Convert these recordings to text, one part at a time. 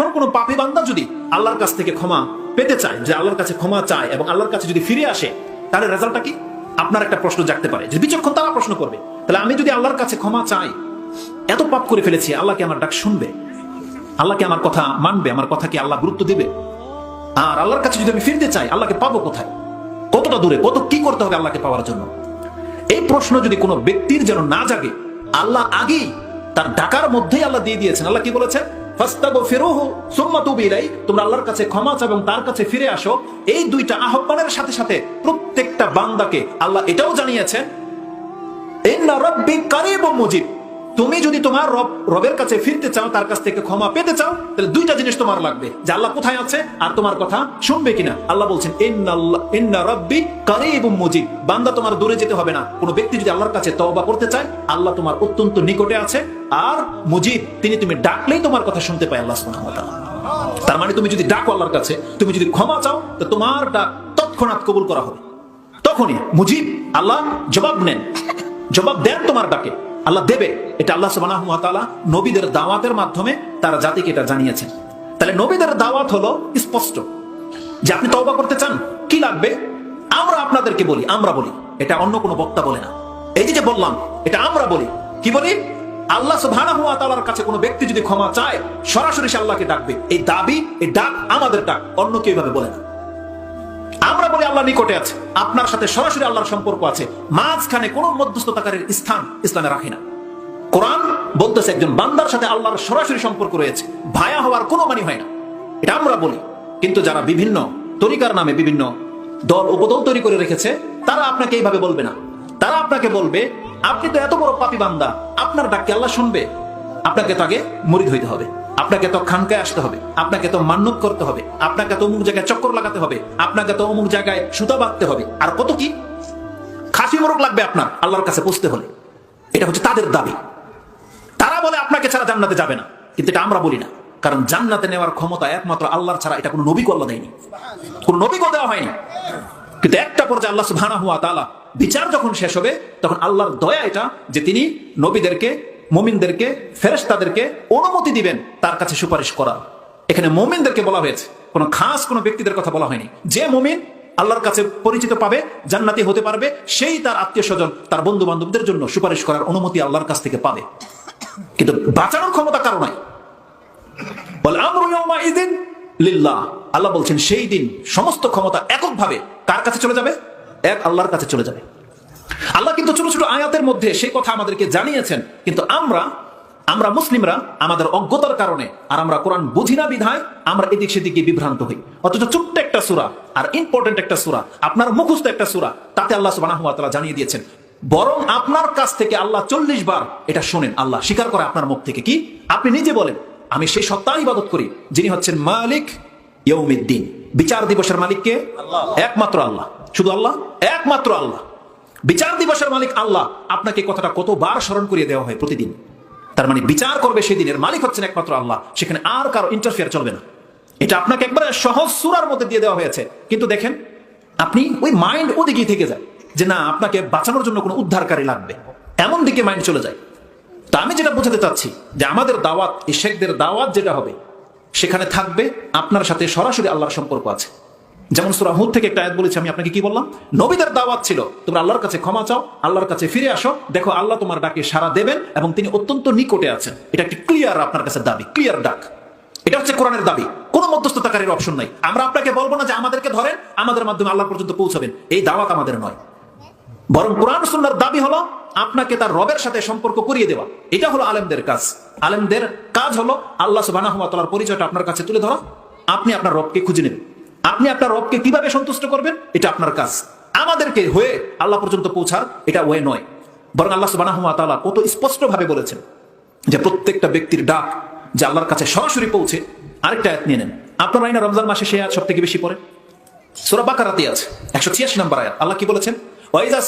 এখন কোনো পাপী বান্দা যদি আল্লাহর কাছ থেকে ক্ষমা পেতে চায়, যে আল্লাহর কাছে ক্ষমা চায় এবং আল্লাহর কাছে যদি ফিরে আসে, তাহলে রেজাল্টটা কি? আপনার একটা প্রশ্ন জাগতে পারে। যে বিচক্ষণ, তারা প্রশ্ন করবে, তাহলে আমি যদি আল্লাহর কাছে ক্ষমা চাই, এত পাপ করে ফেলেছি আল্লাহকে আমার ডাক শুনবে? আল্লাহকে আমার কথা মানবে? আমার কথা কি আল্লাহ গুরুত্ব দিবে? আর আল্লাহর কাছে যদি আমি ফিরতে চাই, আল্লাহকে পাবো কোথায়? কতটা দূরে? কত কি করতে হবে আল্লাহকে পাওয়ার জন্য? এই প্রশ্ন যদি কোনো ব্যক্তির যেন না জাগে, আল্লাহ আগেই তার ডাকার মধ্যেই আল্লাহ দিয়ে দিয়েছেন। আল্লাহ কি বলেছেন? কাছে ক্ষমা এবং তার কাছে ফিরে আসো। এই দুইটা আহ্বানের সাথে সাথে প্রত্যেকটা বান্দাকে আল্লাহ এটাও জানিয়েছেন মুজিব। তুমি যদি তোমার রব, রবের কাছে ফিরতে চাও, তার কাছ থেকে ক্ষমা পেতে চাও, তাহলে দুইটা জিনিস তোমার লাগবে। যে আল্লাহ কোথায় আছে আর তোমার কথা শুনবে কিনা। আল্লাহ বলছেন ইন্না রাব্বি কারীবুম মুজিব। বান্দা তোমার দূরে যেতে হবে না। কোনো ব্যক্তি যদি আল্লাহর কাছে তওবা করতে চায়, আল্লাহ তোমার অত্যন্ত নিকটে আছে। আর মুজিব, তিনি তুমি ডাকলেই তোমার কথা শুনতে পায় আল্লাহ সুবহানাহু ওয়া তাআলা। তার মানে তুমি যদি ডাকো আল্লাহর কাছে, তুমি যদি ক্ষমা চাও, তো তোমার ডাক তৎক্ষণাৎ কবুল করা হবে। তখনই মুজিব, আল্লাহ জবাব নেন। জবাব দেন তোমার ডাকে। আল্লাহ দেবে। এটা আল্লাহ তাআলা নবীদের দাওয়াতের মাধ্যমে তারা জাতিকে এটা জানিয়েছেন। তাহলে নবীদের দাওয়াত হলো স্পষ্ট। যে আপনি তওবা করতে চান, কি লাগবে? আমরা আপনাদেরকে বলি, আমরা বলি। এটা অন্য কোনো বক্তা বলে না। এই যে বললাম, এটা আমরা বলি। কি বলি? আল্লাহ তাআলার কাছে কোনো ব্যক্তি যদি ক্ষমা চায়, সরাসরি সে আল্লাহকে ডাকবে। এই দাবি, এই ডাক আমাদের ডাক, অন্য কেউ এভাবে বলে না। বলি আল্লাহ নিকটে আছে? আপনার সাথে সরাসরি আল্লাহর সম্পর্ক আছে। মাঝখানে কোন মধ্যস্থতাকারীর স্থান ইসলামে রাখে না। কোরআন বলতেছে, একজন বান্দার সাথে আল্লাহর সরাসরি সম্পর্ক রয়েছে। ভায়া হওয়ার কোনো মানে হয় না। এটা আমরা বলি। কিন্তু যারা বিভিন্ন তরিকার নামে বিভিন্ন দল, উপদল তৈরি করে রেখেছে, তারা আপনাকে এইভাবে বলবে না। তারা আপনাকে বলবে, আপনি তো এত বড় পাপি বান্দা। আপনার ডাককে আল্লাহ শুনবে। আপনাকে তাকে মরিদ হইতে হবে। আপনাকে তো খানকায় আসতে হবে, আপনাকে তো মান্যত করতে হবে, আপনাকে তো অমুক জায়গায় চক্কর লাগাতে হবে, আপনাকে তো অমুক জায়গায় সুতা বাঁধতে হবে। আর কত কি? খাসি মোরগ লাগবে আপনার, আল্লাহর কাছে পৌঁছতে হলে। এটা হচ্ছে তাদের দাবি। তারা বলে, আপনাকে ছাড়া জান্নাতে যাবে না। কিন্তু এটা আমরা বলি না। কারণ জান্নাতে নেওয়ার ক্ষমতা একমাত্র আল্লাহর ছাড়া এটা কোনো নবী আল্লাহ দেয়নি। কোন নবীকেও দেওয়া হয়নি। কিন্তু একটা পর্যায়ে আল্লাহ সুবহানাহু ওয়া তাআলা বিচার যখন শেষ হবে, তখন আল্লাহর দয়া এটা যে তিনি নবীদেরকে মুমিনদেরকে, ফেরেশতাদেরকে অনুমতি দিবেন তার কাছে সুপারিশ করা এখানে মুমিনদেরকে বলা হয়েছে, কোনো খাস কোনো ব্যক্তিদের কথা বলা হয়নি। যে মুমিন আল্লাহর কাছে পরিচিত পাবে, জান্নাতি হতে পারবে, সেই তার আত্মীয় স্বজন, তার বন্ধু বান্ধবদের জন্য সুপারিশ করার অনুমতি আল্লাহর কাছ থেকে পাবে। কিন্তু বাঁচানোর ক্ষমতা কারও নাই। লিল্লাহ। আল্লাহ বলছেন, সেই দিন সমস্ত ক্ষমতা এককভাবে কার কাছে চলে যাবে? এক আল্লাহর কাছে চলে যাবে। আল্লাহ কিন্তু ছোট ছোট আয়াতের মধ্যে সেই কথা আমাদেরকে জানিয়েছেন। কিন্তু আমরা আমরা মুসলিমরা আমাদের অজ্ঞতার কারণে আর আমরা কোরআন বুঝি না বিধায় আমরা এদিক সেদিকে বিভ্রান্ত হই। অথচ ছোট্ট একটা সুরা আর ইম্পর্টেন্ট একটা সুরা, আপনার মুখস্থ একটা সুরা, তাতে আল্লাহ ওয়া জানিয়ে দিয়েছেন, বরং আপনার কাছ থেকে আল্লাহ চল্লিশ বার এটা শোনেন। আল্লাহ স্বীকার করে আপনার মুখ থেকে। কি? আপনি নিজে বলেন, আমি সেই সত্তার ইবাদত করি, যিনি হচ্ছেন মালিক ইয়ৌমিদ্দিন বিচার দিবসের মালিককে একমাত্র আল্লাহ। শুধু আল্লাহ? একমাত্র আল্লাহ। বিচার দিবসের মালিক আল্লাহ আপনাকে কথাটা কতবার স্মরণ করিয়ে দেওয়া হয় প্রতিদিন। তার মানে বিচার করবে সেদিনের মালিক হচ্ছেন একমাত্র আল্লাহ, সেখানে আর কারও ইন্টারফিয়ার চলবে না। এটা আপনাকে একবারে সহজ সুরার মধ্যে দিয়ে দেওয়া হয়েছে। কিন্তু দেখেন, আপনি ওই মাইন্ড ওদিকেই থেকে যায় যে না, আপনাকে বাঁচানোর জন্য কোনো উদ্ধারকারী লাগবে। এমন দিকে মাইন্ড চলে যায়। তা আমি যেটা বোঝাতে চাচ্ছি যে আমাদের দাওয়াত, এই শেখদের দাওয়াত যেটা হবে, সেখানে থাকবে, আপনার সাথে সরাসরি আল্লাহর সম্পর্ক আছে। যেমন সুরা হুদ থেকে একটা আয়াত বলেছি, আমি আপনাকে কি বললাম? নবীদের দাওয়াত ছিল, তোমরা আল্লাহর কাছে ক্ষমা চাও, আল্লাহর কাছে ফিরে আসো, দেখো আল্লাহ তোমার ডাকে সারা দেবেন এবং তিনি অত্যন্ত নিকটে আছেন। এটা একটি ক্লিয়ার আপনার কাছে দাবি ক্লিয়ার ডাক। এটা হচ্ছে কোরআনের দাবি। কোনো মধ্যস্থতাকারীর অপশন নাই। আমরা আপনাকে বলব না যে আমাদেরকে ধরেন, আমাদের মাধ্যমে আল্লাহ পর্যন্ত পৌঁছাবেন। এই দাওয়াত আমাদের নয়। বরং কোরআন সুন্নার দাবি হলো আপনাকে তার রবের সাথে সম্পর্ক করিয়ে দেওয়া। এটা হলো আলেমদের কাজ। আলেমদের কাজ হলো আল্লাহ তাআলার পরিচয়টা আপনার কাছে তুলে ধরা। আপনি আপনার রবকে খুঁজে নেবেন। আপনি আপনার রবকে কীভাবে সন্তুষ্ট করবেন? এটা আপনার কাজ। আমাদেরকে হয়ে আল্লাহ পর্যন্ত পৌঁছার এটা ওয়ে নয়। বরং আল্লাহ তাআলা কত স্পষ্ট ভাবে বলেছেন যে প্রত্যেকটা ব্যক্তির ডাক যে আল্লাহর কাছে সরাসরি পৌঁছে, আরেকটা আয়াত নিয়ে নেন। আপনার আইনা রমজান মাসে সে আয়াত সব থেকে বেশি পড়ে? সূরা বাকারাতে আছে 186 নম্বর আয়াত। আল্লাহ কি বলেছেন? ওয়াইজা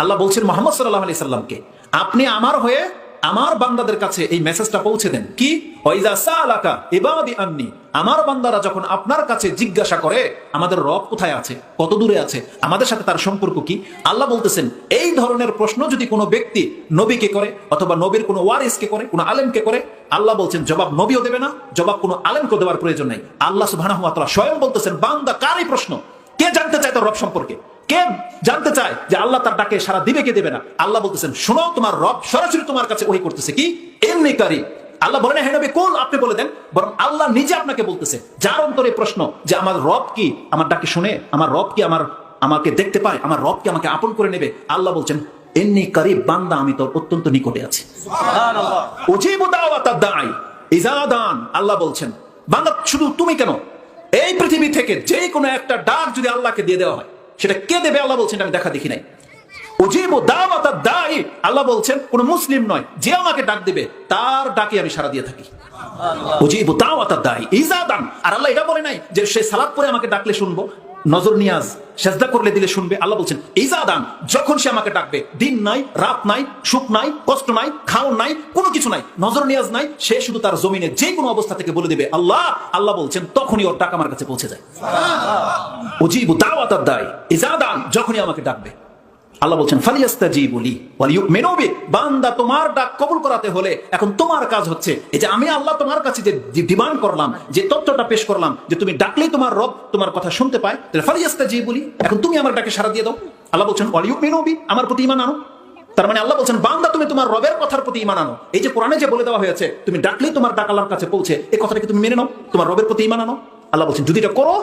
আল্লাহ বলছেন মোহাম্মদ সাল্লাহ আলাইহি সাল্লামকে, আপনি আমার হয়ে আমার বান্দাদের কাছে এই মেসেজটা পৌঁছে দেন। কি? আমার বান্দারা যখন আপনার কাছে জিজ্ঞাসা করে, আমাদের রব কোথায় আছে? কত দূরে আছে? আমাদের সাথে তার সম্পর্ক কি? আল্লাহ বলতেছেন, এই ধরনের প্রশ্ন যদি কোনো ব্যক্তি নবীকে করে অথবা নবীর কোনো ওয়ারিসকে করে, কোনো আলেমকে করে, আল্লাহ বলছেন, জবাব নবীও দেবে না, জবাব কোনো আলেমকে দেওয়ার প্রয়োজন নাই। আল্লাহ তাআলা স্বয়ং বলতেছেন, বান্দা কারই প্রশ্ন? কে জানতে চায় তার রব সম্পর্কে? কে জানতে চায় যে আল্লাহ তার ডাকে সারা দিবে কে দেবে না? আল্লাহ বলতেছেন শোনো তোমার রব সরাসরি তোমার কাছে ওই করতেছে। কি? এমনি কারি। আল্লাহ বলেন হ্যাঁ নবী কোন? আপনি বলে দেন বরং আল্লাহ নিজে আপনাকে বলতেছে যার অন্তরে প্রশ্ন যে আমার রব কি? আমার ডাকে শুনে আমার রব কি আমার আমাকে দেখতে পায়? আমার রব কি আমাকে আপন করে নেবে? আল্লাহ বলছেন এমনি কারি বান্দা আমি তোর অত্যন্ত নিকটে আছি। আল্লাহ বলছেন বান্দা শুধু তুমি কেন? এই পৃথিবী থেকে যে কোনো একটা ডাক যদি আল্লাহকে দিয়ে দেওয়া হয় সেটা কে দেবে? আল্লাহ বলছেন আমি দেখা দেখি নাই। অজীব দাওয়াত দায়ী আল্লাহ বলছেন কোন মুসলিম নয় যে আমাকে ডাক দেবে তার ডাকে আমি সারা দিয়ে থাকি। অজীব দাওয়াতাদ দায়ী ইজা দান। আর আল্লাহ এটা বলে নাই যে সে সালাদ পরে আমাকে ডাকলে শুনব। নজর নিয়াজ সেজদা করলে দিলে শুনবে আল্লাহ বলছেন ইজা দান যখন সে আমাকে ডাকবে দিন নাই রাত নাই সুখ নাই কষ্ট নাই খাওন নাই কোনো কিছু নাই নজর নিয়াজ নাই সে শুধু তার জমিনে যে কোনো অবস্থা থেকে বলে দেবে আল্লাহ আল্লাহ বলছেন তখনই ওর টাকা আমার কাছে পৌঁছে যায়। উজিবু দাওয়াতাদ দায় ইজা দান যখনই আমাকে ডাকবে আল্লাহ বলছেন ফালিয়াস্তাজি বলি মেনবি বান্দা তোমার ডাক কবুল করাতে হলে এখন তোমার কাজ হচ্ছে এই যে আমি আল্লাহ তোমার কাছে যে ডিমান্ড করলাম, যে তথ্যটা পেশ করলাম, যে তুমি ডাকলেই তোমার রব তোমার কথা শুনতে পায়, তাহলে ফালিয়াস্তাজি বলি এখন তুমি আমার ডাকে সারা দিয়ে দাও। আল্লাহ বলছেন ওয়ালিউ মেনবি আমার প্রতি ইমান আনো। তার মানে আল্লাহ বলছেন, বান্দা, তুমি তোমার রবের কথার প্রতি ইমান আনো। এই যে কোরআনে যে বলে দেওয়া হয়েছে, তুমি ডাকলেই তোমার ডাক আল্লাহর কাছে পৌঁছে এই কথাটাকে তুমি মেনে নাও? তোমার রবের প্রতি ইমান আনো? আল্লাহ বলছেন, যদি এটা করো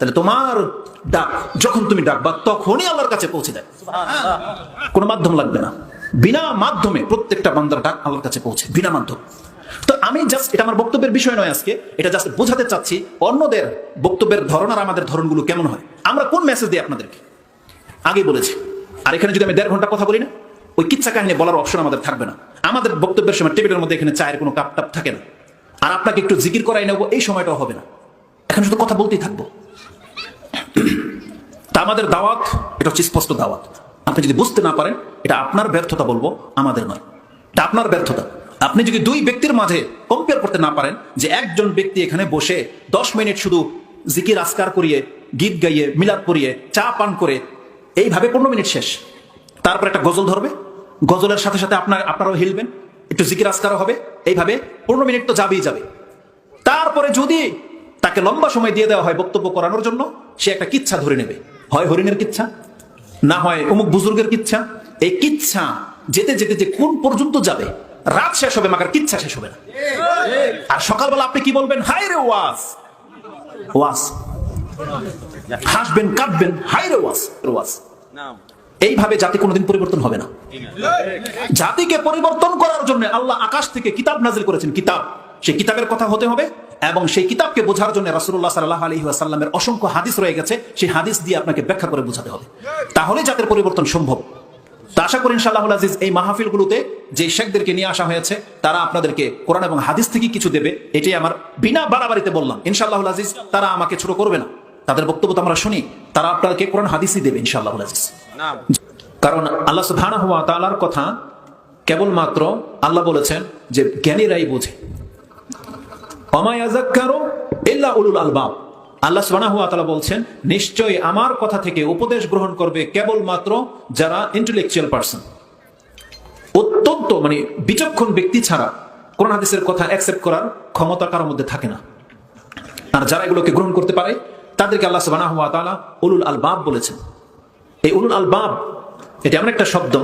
তাহলে তোমার ডাক যখন তুমি ডাকবা তখনই আল্লাহর কাছে পৌঁছে দেয়। কোনো মাধ্যম লাগবে না। বিনা মাধ্যমে প্রত্যেকটা বান্দার ডাক আল্লাহর কাছে পৌঁছে বিনা মাধ্যম। তো আমি জাস্ট এটা আমার বক্তব্যের বিষয় নয় আজকে এটা জাস্ট বোঝাতে চাচ্ছি অন্যদের বক্তব্যের ধরন আর আমাদের ধরনগুলো কেমন হয়। আমরা কোন মেসেজ দিই আপনাদেরকে? আগে বলেছি আর এখানে যদি আমি দেড় ঘণ্টা কথা বলি না ওই কিচ্ছা কাহিনী বলার অপশন আমাদের থাকবে না। আমাদের বক্তব্যের সময় টেবিলের মধ্যে এখানে চায়ের কোনো কাপ টাপ থাকে না। আর আপনাকে একটু জিকির করাই নেব এই সময়টাও হবে না। এখন শুধু কথা বলতেই থাকব। তা আমাদের দাওয়াত, এটা হচ্ছে স্পষ্ট দাওয়াত। আপনি যদি বুঝতে না পারেন, এটা আপনার ব্যর্থতা বলব, আমাদের নয়। এটা আপনার ব্যর্থতা। আপনি যদি দুই ব্যক্তির মাঝে কম্পেয়ার করতে না পারেন যে একজন ব্যক্তি এখানে বসে দশ মিনিট শুধু জিকির আসকার করিয়ে, গীত গাইয়ে, মিলাদ করিয়ে চা পান করে, এইভাবে পনেরো মিনিট শেষ। তারপর একটা গজল ধরবে। গজলের সাথে সাথে আপনার, আপনারাও হিলবেন। একটু জিকির আসকারও হবে। এইভাবে পনেরো মিনিট তো যাবেই যাবে। তারপরে যদি তাকে লম্বা সময় দিয়ে দেওয়া হয় বক্তব্য করানোর জন্য, সে একটা কিচ্ছা ধরে নেবে। হয় হরিণের কিচ্ছা, না হয় অমুক বুজুর্গের কিচ্ছা। এই কিচ্ছা যেতে যেতে যে কোন পর্যন্ত যাবে, রাত শেষ হবে, মাকার কিচ্ছা শেষ হবে না। আর সকালবেলা আপনি কি বলবেন? হাই রে ওয়াজ ওয়াজ হাসবেন, কাঁদবেন হাই রে ওয়াজ ওয়াজ এইভাবে জাতি কোনোদিন পরিবর্তন হবে না। জাতিকে পরিবর্তন করার জন্য আল্লাহ আকাশ থেকে কিতাব নাজিল করেছেন, কিতাব। সেই কিতাবের কথা হতে হবে এবং সেই কিতাবকে বোঝার জন্য রাসুল্লাহ সাল্লাহ আলহি আসাল্লামের অসংখ্য হাদিস রয়ে গেছে। সেই হাদিস দিয়ে আপনাকে ব্যাখ্যা করে বোঝাতে হবে। তাহলে জাতের পরিবর্তন সম্ভব তা আশা করি ইনশাআল্লাহ আজিজ এই মাহফিলগুলোতে যে শেখদেরকে নিয়ে আসা হয়েছে তারা আপনাদেরকে কোরআন এবং হাদিস থেকে কিছু দেবে। এটাই আমার বিনা বাড়াবাড়িতে বললাম। ইনশাআল্লাহ আজিজ তারা আমাকে ছোট করবে না। তাদের বক্তব্য তো আমরা শুনি। তারা আপনাদেরকে কোরআন হাদিসই দেবে ইনশাআল্লাহ আজিজ। কারণ আল্লাহ সুবহানাহু ওয়া তাআলার কথা কেবলমাত্র আল্লাহ বলেছেন যে জ্ঞানীরাই বোঝে। অমায়াজাক্কারো ইল্লা উলুল আলবাব। আল্লাহ ওয়া বলছেন, নিশ্চয়ই আমার কথা থেকে উপদেশ গ্রহণ করবে কেবলমাত্র যারা ইন্টেলেকচুয়াল পারসন অত্যন্ত মানে বিচক্ষণ ব্যক্তি ছাড়া কোরআন হাদিসের কথা অ্যাকসেপ্ট করার ক্ষমতা কারোর মধ্যে থাকে না। আর যারা এগুলোকে গ্রহণ করতে পারে, তাদেরকে আল্লাহ তাআলা উলুল আলবাব বলেছেন। এই উলুল আলবাব, এটা এমন একটা শব্দ,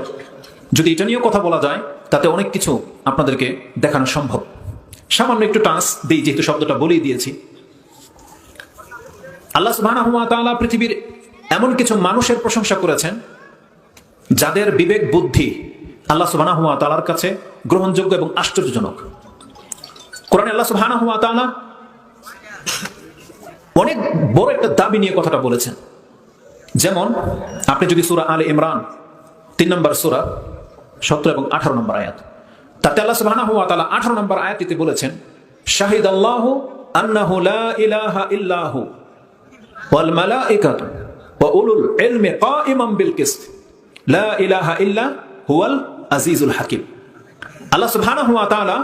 যদি এটা নিয়েও কথা বলা যায়, তাতে অনেক কিছু আপনাদেরকে দেখানো সম্ভব। সামান্য একটু টান্স দিই যেহেতু শব্দটা বলেই দিয়েছি। আল্লাহ তাআলা পৃথিবীর এমন কিছু মানুষের প্রশংসা করেছেন, যাদের বিবেক বুদ্ধি আল্লাহ সুবহানাহু ওয়া তাআলার কাছে গ্রহণযোগ্য এবং আশ্চর্যজনক। কোরআন আল্লাহ ওয়া অনেক বড় একটা দাবি নিয়ে কথাটা বলেছেন। যেমন, আপনি যদি সুরা আলে ইমরান, তিন নম্বর সুরা সতেরো এবং আঠারো নম্বর আয়াত। তাতে আল্লাহ তাআলা 18 নম্বর আয়াতটিতে বলেছেন শাহিদ আল্লাহু আন্নাহু লা ইলাহা ইল্লাহু ওয়াল মালাইকাতু ওয়া উলুল ইলমি কাইমান বিল কিসত। লা ইলাহা ইল্লা হুয়াল আজিজুল হাকিম। আল্লাহ সুবহানাহু ওয়া তাআলা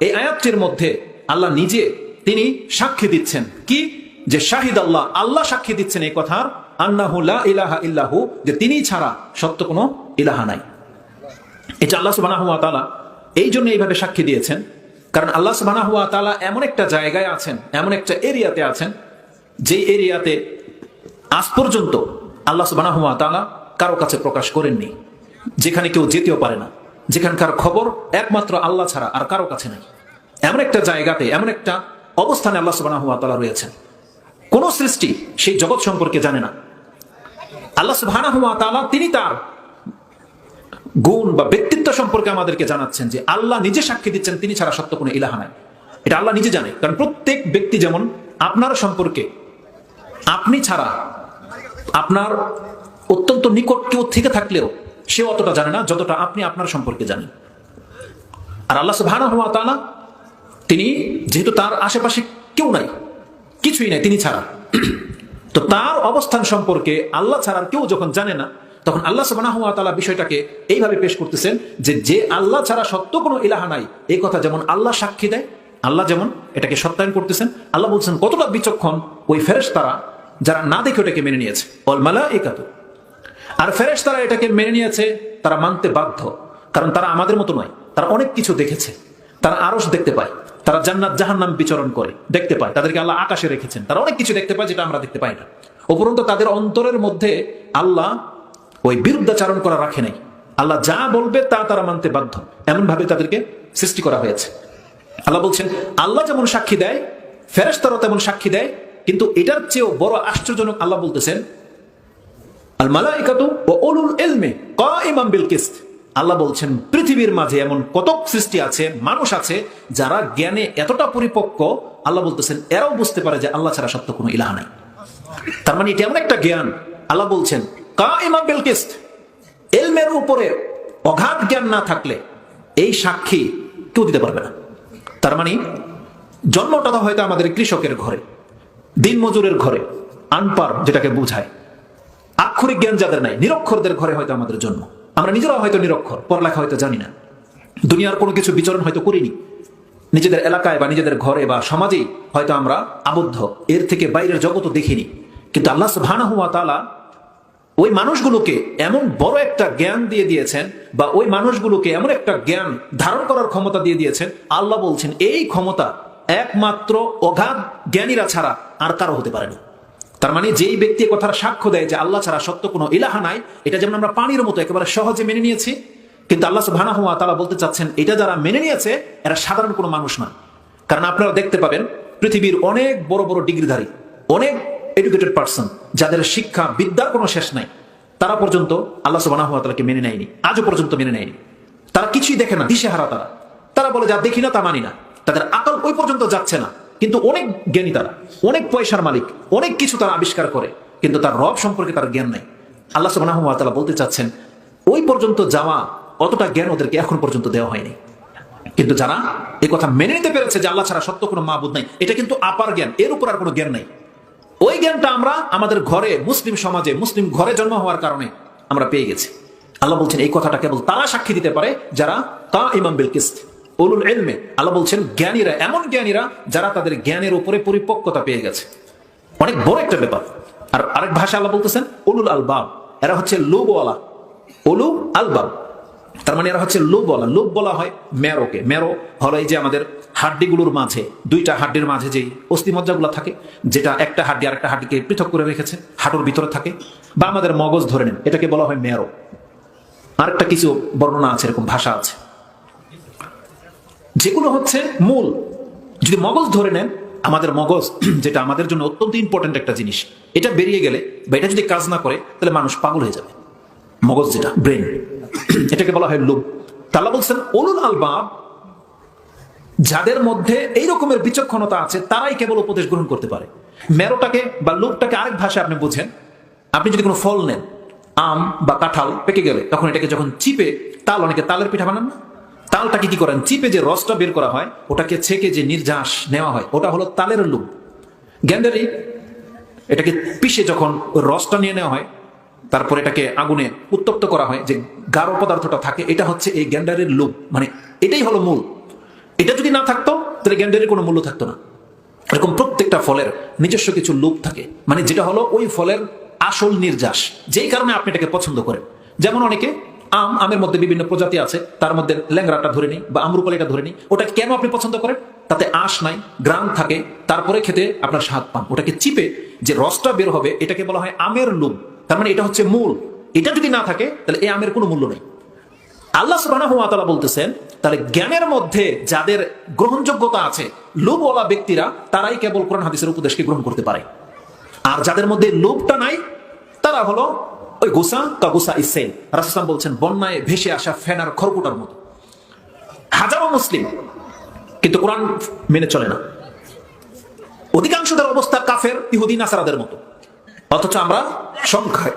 এই আয়াতটির মধ্যে আল্লাহ নিজে তিনি সাক্ষী দিচ্ছেন। কি? যে শাহিদ আল্লাহ আল্লাহ সাক্ষী দিচ্ছেন এই কথার, আন্নাহু লা ইলাহা ইল্লাহু যে তিনি ছাড়া সত্য কোনো ইলাহা নাই। এটা আল্লাহ সুবহানাহু ওয়া তাআলা এই জন্য এইভাবে সাক্ষী দিয়েছেন। কারণ আল্লাহ সুবহানাহু ওয়া তালা এমন একটা জায়গায় আছেন, এমন একটা এরিয়াতে আছেন যে এরিয়াতে আজ পর্যন্ত আল্লাহ সুবহানাহু ওয়া তালা কারও কাছে প্রকাশ করেননি, যেখানে কেউ যেতেও পারে না। যেখানকার খবর একমাত্র আল্লাহ ছাড়া আর কারও কাছে নাই। এমন একটা জায়গাতে, এমন একটা অবস্থানে আল্লাহ সুবহানাহু ওয়া তালা রয়েছেন। কোন সৃষ্টি সেই জগৎ সম্পর্কে জানে না। আল্লাহ তাআলা তিনি তার গুণ বা ব্যক্তিত্ব সম্পর্কে আমাদেরকে জানাচ্ছেন যে আল্লাহ নিজে সাক্ষী দিচ্ছেন, তিনি ছাড়া সত্য কোনো ইলাহা নাই। এটা আল্লাহ নিজে জানে। কারণ প্রত্যেক ব্যক্তি যেমন আপনার সম্পর্কে, আপনি ছাড়া আপনার অত্যন্ত নিকট কেউ থেকে থাকলেও সে অতটা জানে না যতটা আপনি আপনার সম্পর্কে জানেন। আর আল্লাহ তাআলা, তিনি যেহেতু তার আশেপাশে কেউ নাই, কিছুই নাই, তিনি ছাড়া। তো তার অবস্থান সম্পর্কে আল্লাহ ছাড়ার কেউ যখন জানে না তখন আল্লাহ সুবহানাহু ওয়া তাআলা বিষয়টাকে এইভাবে পেশ করতেছেন যে যে আল্লাহ ছাড়া সত্য কোনো ইলাহা নাই এই কথা যেমন আল্লাহ সাক্ষী দেয়, আল্লাহ যেমন এটাকে সত্যায়ন করতেছেন, আল্লাহ বলছেন, কতটা বিচক্ষণ ওই ফেরেশতারা যারা না দেখে ওটাকে মেনে নিয়েছে? অল মালা একাতু আর ফেরেশতারা এটাকে মেনে নিয়েছে, তারা মানতে বাধ্য। কারণ তারা আমাদের মতো নয়, তারা অনেক কিছু দেখেছে। তারা আরস দেখতে পায়, তারা জান্নাত জাহান্নাম বিচরণ করে, দেখতে পায়। তাদেরকে আল্লাহ আকাশে রেখেছেন। তারা অনেক কিছু দেখতে পায় যেটা আমরা দেখতে পাই না। উপরন্ত তাদের অন্তরের মধ্যে আল্লাহ ওই বিরুদ্ধাচারণ করা রাখে নাই। আল্লাহ যা বলবে তা তারা মানতে বাধ্য। এমন ভাবে তাদেরকে সৃষ্টি করা হয়েছে। আল্লাহ বলছেন, আল্লাহ যেমন সাক্ষী দেয়, ফেরেশতারাও তেমন সাক্ষী দেয়, কিন্তু এটার চেয়েও বড় আশ্চর্যজনক আল্লাহ বলতেছেন, আল ও কিসত। আল্লাহ বলছেন, পৃথিবীর মাঝে এমন কত সৃষ্টি আছে, মানুষ আছে, যারা জ্ঞানে এতটা পরিপক্ক, আল্লাহ বলতেছেন, এরাও বুঝতে পারে যে আল্লাহ ছাড়া সত্য কোনো ইলাহা নাই। তার মানে এটা এমন একটা জ্ঞান। আল্লাহ বলছেন কাইমাম বিল কিসত। এলমের উপরে অগাধ জ্ঞান না থাকলে এই সাক্ষী কেউ দিতে পারবে না। তার মানে জন্মটা তো হয়তো আমাদের কৃষকের ঘরে দিন মজুরের ঘরে আনপার যেটাকে বোঝায়। আক্ষরিক জ্ঞান যাদের নাই, নিরক্ষরদের ঘরে হয়তো আমাদের জন্ম। আমরা নিজেরাও হয়তো নিরক্ষর, পড়ালেখা হয়তো জানি না। দুনিয়ার কোনো কিছু বিচরণ হয়তো করিনি। নিজেদের এলাকায় বা নিজেদের ঘরে বা সমাজেই হয়তো আমরা আবদ্ধ। এর থেকে বাইরের জগৎও দেখিনি। কিন্তু আল্লাহ সুবহানাহু ওয়া তাআলা ওই মানুষগুলোকে এমন বড় একটা জ্ঞান দিয়ে দিয়েছেন বা ওই মানুষগুলোকে এমন একটা জ্ঞান ধারণ করার ক্ষমতা দিয়ে দিয়েছেন, আল্লাহ বলছেন, এই ক্ষমতা একমাত্র অগাধ জ্ঞানীরা ছাড়া আর কারও হতে পারেনি তার মানে যেই ব্যক্তি কথার সাক্ষ্য দেয় যে আল্লাহ ছাড়া সত্য কোনো ইলাহা নাই, এটা যেমন আমরা পানির মতো একেবারে সহজে মেনে নিয়েছি, কিন্তু আল্লাহ সুবহানাহু ওয়া তারা বলতে চাচ্ছেন, এটা যারা মেনে নিয়েছে, এরা সাধারণ কোনো মানুষ না কারণ আপনারা দেখতে পাবেন, পৃথিবীর অনেক বড় বড় ডিগ্রিধারী, অনেক এডুকেটেড পার্সন যাদের শিক্ষা বিদ্যার কোনো শেষ নাই, তারা পর্যন্ত আল্লাহ তাআলাকে মেনে নেয়নি, আজও পর্যন্ত মেনে নেয়নি। তারা কিছুই দেখে না, দিশেহারা তারা। তারা বলে, যা দেখি না তা মানি না। তাদের আকল ওই পর্যন্ত যাচ্ছে না। কিন্তু অনেক জ্ঞানী তারা, অনেক পয়সার মালিক, অনেক কিছু তারা আবিষ্কার করে, কিন্তু তার রব সম্পর্কে তার জ্ঞান নাই। আল্লাহ তাআলা বলতে চাচ্ছেন, ওই পর্যন্ত যাওয়া অতটা জ্ঞান ওদেরকে এখন পর্যন্ত দেওয়া হয়নি। কিন্তু যারা এই কথা মেনে নিতে পেরেছে যে আল্লাহ ছাড়া সত্য কোনো মাহবুদ নাই, এটা কিন্তু আপার জ্ঞান, এর উপর আর কোনো জ্ঞান নাই। ওই জ্ঞানটা আমরা আমাদের ঘরে, মুসলিম সমাজে, মুসলিম ঘরে জন্ম হওয়ার কারণে আমরা পেয়ে গেছি। আল্লাহ বলছেন, এই কথাটা কেবল তারা সাক্ষী দিতে পারে যারা তা ইমাম বিল কিস্ত। উলুল এলমে আল্লাহ বলছেন, জ্ঞানীরা, এমন জ্ঞানীরা যারা তাদের জ্ঞানের উপরে পরিপক্কতা পেয়ে গেছে। অনেক বড় একটা ব্যাপার। আর আরেক ভাষা আল্লাহ বলতেছেন, উলুল আলবাব। এরা হচ্ছে লোবওয়ালা উলু আলবাব। তার মানে এরা হচ্ছে লোভ বলা লোভ বলা হয় মেরোকে মেরো হলো এই যে আমাদের হাড্ডিগুলোর মাঝে, দুইটা হাড্ডির মাঝে যে অস্থিমজ্জাগুলো থাকে, যেটা একটা হাড্ডি আর একটা হাড্ডিকে পৃথক করে রেখেছে, হাঁটুর ভিতরে থাকে, বা আমাদের মগজ ধরে নেন, এটাকে বলা হয় মেরো আরেকটা কিছু বর্ণনা আছে, এরকম ভাষা আছে। যেগুলো হচ্ছে মূল। যদি মগজ ধরে নেন, আমাদের মগজ যেটা আমাদের জন্য অত্যন্ত ইম্পর্টেন্ট একটা জিনিস, এটা বেরিয়ে গেলে বা এটা যদি কাজ না করে, তাহলে মানুষ পাগল হয়ে যাবে। মগজ যেটা ব্রেন এটাকে বলা হয় লোভ। তাল্লা বলছেন অলুল আলবাব, যাদের মধ্যে এই রকমের বিচক্ষণতা আছে, তারাই কেবল উপদেশ গ্রহণ করতে পারে। মেরোটাকে বা লোভটাকে আরেক ভাষায় আপনি বুঝেন। আপনি যদি কোনো ফল নেন, আম বা কাঁঠাল পেকে গেলে, তখন এটাকে যখন চিপে, তাল, অনেকে তালের পিঠা বানান না? তালটাকে কি করেন? চিপে যে রসটা বের করা হয়, ওটাকে ছেকে যে নির্যাস নেওয়া হয়, ওটা হলো তালের লোভ। গ্যান্ডারি এটাকে পিষে যখন রসটা নিয়ে নেওয়া হয় তারপর এটাকে আগুনে উত্তপ্ত করা হয়, যে গাঢ় পদার্থটা থাকে, এটা হচ্ছে এই গ্যান্ডারের লোভ। মানে এটাই হলো মূল। এটা যদি না থাকতো, তাহলে গ্যান্ডারের কোনো মূল্য থাকতো না। এরকম প্রত্যেকটা ফলের নিজস্ব কিছু লোভ থাকে। মানে যেটা হলো ওই ফলের আসল নির্যাস। যেই কারণে আপনি এটাকে পছন্দ করেন। যেমন অনেকে আম, আমের মধ্যে বিভিন্ন প্রজাতি আছে, তার মধ্যে ল্যাংরাটা ধরে নিই বা আমরুপালিটা ধরে নিই। ওটা কেন আপনি পছন্দ করেন? তাতে আঁশ নাই, গ্রাম থাকে, তারপরে খেতে আপনার স্বাদ পান। ওটাকে চিপে যে রসটা বের হবে, এটাকে বলা হয় আমের লোভ। তার মানে এটা হচ্ছে মূল। এটা যদি না থাকে, তাহলে এই আমের কোনো মূল্য নেই। আল্লাহ তাআলা বলতেছেন, তাহলে জ্ঞানের মধ্যে যাদের গ্রহণযোগ্যতা আছে, লোভওয়ালা ব্যক্তিরা, তারাই কেবল কোরআন হাদিসের উপদেশকে গ্রহণ করতে পারে। আর যাদের মধ্যে লোভটা নাই, তারা হলো ওই গোসা কা গুসা ইসেল রাসুসাম বলছেন বন্যায় ভেসে আসা ফেনার খড়কুটার মতো। হাজারো মুসলিম, কিন্তু কোরআন মেনে চলে না। অধিকাংশদের অবস্থা কাফের, ইহুদি, নাসারাদের মতো। অথচ আমরা সংখ্যায়,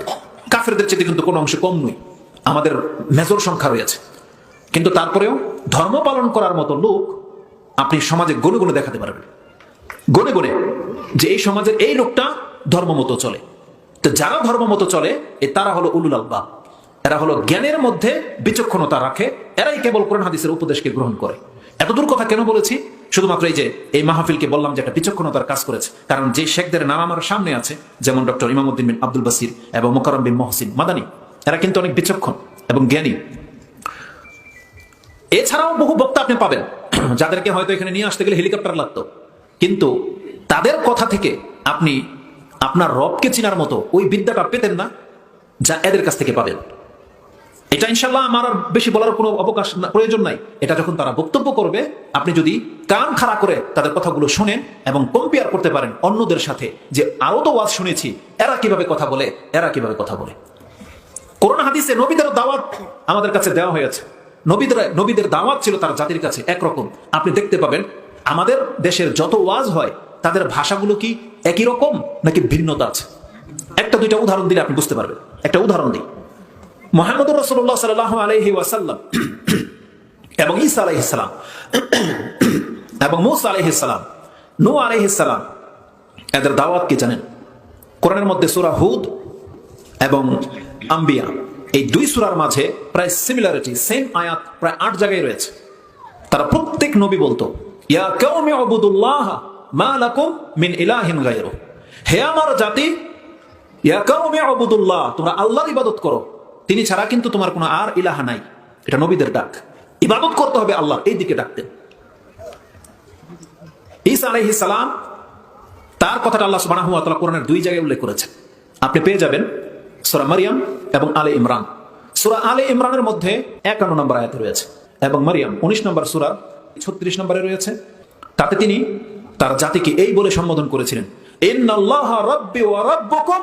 কাফেরদের চেয়ে কিন্তু কোনো অংশে কম নই আমাদের মেজর সংখ্যা রয়েছে। কিন্তু তারপরেও ধর্ম পালন করার মতো লোক আপনি সমাজে গনে গনে দেখাতে পারবেন। গনে গনে যে এই সমাজের এই লোকটা ধর্ম মতো চলে। তো যারা ধর্ম মতো চলে, এ তারা হলো উলুল আলবা। এরা হলো জ্ঞানের মধ্যে বিচক্ষণতা রাখে। এরাই কেবল কোরআন হাদিসের উপদেশকে গ্রহণ করে। এতদূর কথা কেন বলেছি? শুধুমাত্র এই যে, এই মাহফিলকে বললাম যে একটা বিচক্ষণতার কাজ করেছে। কারণ যে শেখদের নাম আমার সামনে আছে, যেমন ডক্টর ইমামুদ্দিন বিন আব্দুল বাসির এবং মোকারম বিন মহসিন মাদানী, এরা কিন্তু অনেক বিচক্ষণ এবং জ্ঞানী। এছাড়াও বহু বক্তা আপনি পাবেন, যাদেরকে হয়তো এখানে নিয়ে আসতে গেলে হেলিকপ্টার লাগতো। কিন্তু তাদের কথা থেকে আপনি আপনার রবকে চিনার মতো ওই বিদ্যাটা পেতেন না, যা এদের কাছ থেকে পাবেন। এটা ইনশাল্লাহ আমার আর বেশি বলার কোনো অবকাশ প্রয়োজন নাই। এটা যখন তারা বক্তব্য করবে, আপনি যদি কান খাড়া করে তাদের কথাগুলো শোনেন এবং কম্পেয়ার করতে পারেন অন্যদের সাথে যে আরও তো ওয়াজ শুনেছি, এরা কীভাবে কথা বলে, এরা কীভাবে কথা বলে। করোনা হাদিসে নবীদের দাওয়াত আমাদের কাছে দেওয়া হয়েছে। নবীদের নবীদের দাওয়াত ছিল তার জাতির কাছে একরকম। আপনি দেখতে পাবেন, আমাদের দেশের যত ওয়াজ হয়, তাদের ভাষাগুলো কি একই রকম নাকি ভিন্নতা আছে? একটা দুইটা উদাহরণ দিলে আপনি বুঝতে পারবেন। একটা উদাহরণ দিই। মোহাম্মদ রসুল্লাহ সাল্লাহ আলহি ওয়াসাল্লাম এবং ঈসা আলাইহিসালাম এবং মুসা আলাইহিসালাম নু আলাইহিসালাম এদের দাওয়াত কি জানেন? কোরআনের মধ্যে সুরা হুদ এবং আম্বিয়া, এই দুই সুরার মাঝে প্রায় সিমিলারিটি সেম আয়াত, প্রায় আট জায়গায় রয়েছে। তারা প্রত্যেক নবী বলতো, ইয়া কাউমি আবুদুল্লাহ মা লাকুম মিন ইলাহিন গায়রু হে আমার জাতি, ইয়া কাউমি আবুদুল্লাহ তোমরা আল্লাহর ইবাদত করো। তিনি ছাড়া কিন্তু তোমার কোনো আর ইলাহা নাই। এটা নবীদের ডাক। ইবাদত করতে হবে আল্লাহ, এই দিকে ডাকতেন। ঈসা আলাইহিস সালাম, তার কথাটা আল্লাহ তাআলা কোরআনের দুই জায়গায় উল্লেখ করেছেন। আপনি পেয়ে যাবেন সূরা মারিয়াম এবং আলে ইমরান। সূরা আলে ইমরানের মধ্যে 51 নম্বর আয়াতে রয়েছে এবং মারিয়াম 19 নম্বর সূরা 36 নম্বরে রয়েছে। তাতে তিনি তার জাতিকে এই বলে সম্বোধন করেছিলেন, ইন্নাল্লাহা রাব্বি ওয়া রাব্বুকুম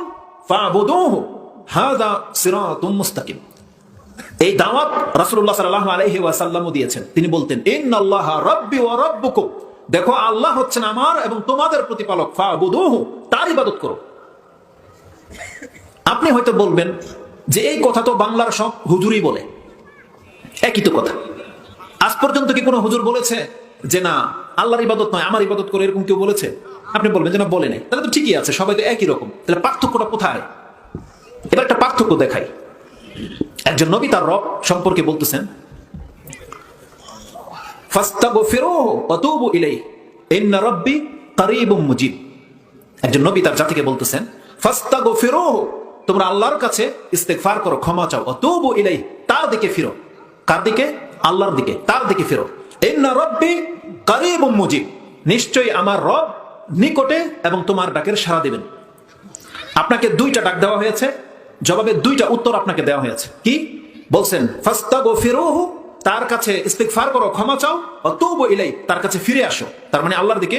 ফা'বুদুহু। হাযা সিরাতুম মুস্তাকিম। এই দাওয়াত রাসূলুল্লাহ সাল্লাল্লাহু আলাইহি দিয়েছেন। তিনি বলতেন রাব্বি ওয়া রাব্বুকুম। দেখো, আল্লাহ হচ্ছেন আমার এবং তোমাদের প্রতিপালক। ফাবুদুহু, তার ইবাদত করো। আপনি হয়তো বলবেন যে এই কথা তো বাংলার সব হুজুরই বলে। একই তো কথা। আজ পর্যন্ত কি কোনো হুজুর বলেছে যে না, আল্লাহর ইবাদত নয়, আমার ইবাদত করে এরকম কেউ বলেছে? আপনি বলবেন যে না, বলে নেই। তাহলে তো ঠিকই আছে, সবাই তো একই রকম। তাহলে পার্থক্যটা কোথায়? এবার একটা পার্থক্য দেখাই। একজন নবী তার রব সম্পর্কে বলতেছেন একজন নবী তার জাতিকে বলতেছেন তোমরা আল্লাহর কাছে ইস্তেগফার করো, ক্ষমা চাও। ওয়া তুবু ইলাইহি, তার দিকে ফিরো। কার দিকে? আল্লাহর দিকে, তার দিকে ফিরো। ইন্না রাব্বি কারীবুম মুজিব। নিশ্চয়ই আমার রব নিকটে এবং তোমার ডাকের সাড়া দিবেন। আপনাকে দুইটা ডাক দেওয়া হয়েছে। জবাবে দুইটা উত্তর আপনাকে দেওয়া হয়েছে। কি? বলছেন তার কাছে ইস্তিগফার করো, ক্ষমা চাও অতুবু ইলাই তার কাছে ফিরে আসো। তার মানে আল্লাহর দিকে